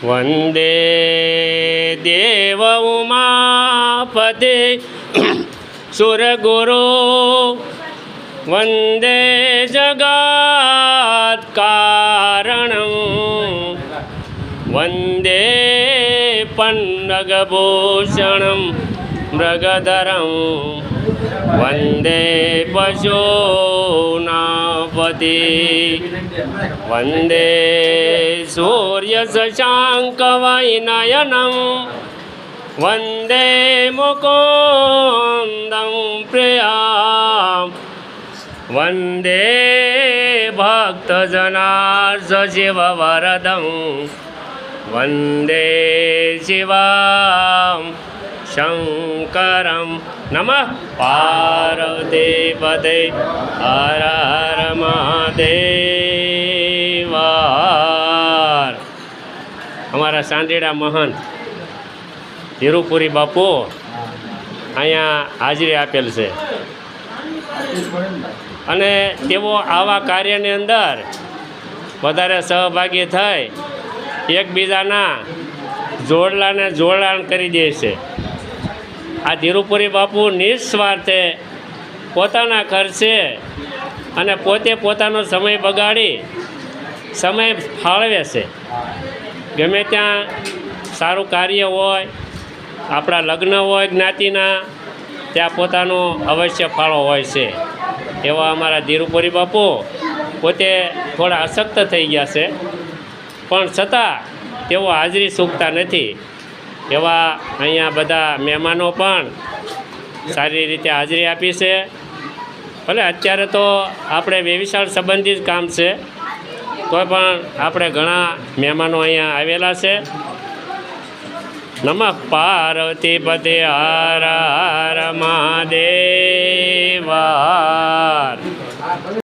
વંદે દેવ ઉમાપતે સુરગુરો વંદે જગત કારણ વંદે પન્નગભૂષણમ મૃગધરં વંદે પશુનાપતિ વંદે સૂર્ય શશાંકવૈનયનમ વંદે મુકોંદં પ્રિયા વંદે ભક્તજના વંદે શિવા શંકરમ નમઃ પાર્વતીપદે હર હર મહાદેવ અમારા સાંજેડા મહંત તિરુપુરી બાપુ અહીંયા હાજરી આપેલ છે. અને તેઓ આવા કાર્યની અંદર વધારે સહભાગી થઈ, એકબીજાના જોડલાને જોડાણ કરી દે છે. આ ધીરુપુરી બાપુ નિસ્વાર્થે પોતાના ખર્ચે અને પોતે પોતાનો સમય બગાડી, સમય ફાળવે છે. ગમે ત્યાં સારું કાર્ય હોય, આપણા લગ્ન હોય, જ્ઞાતિના, ત્યાં પોતાનો અવશ્ય ફાળો હોય છે. એવા અમારા ધીરુપુરી બાપુ પોતે થોડા અશક્ત થઈ ગયા છે. પણ છતાં તેઓ હાજરી સૂકતા નથી. એવા અહીંયા બધા મહેમાનો પણ સારી રીતે હાજરી આપી છે. ભલે અત્યારે તો આપણે વ્યવસાય સંબંધિત કામ છે. કોઈ પણ આપણે ઘણા મહેમાનો અહીંયા આવેલા છે. નમઃ પાર્વતી પતિ હર હર મહાદેવા.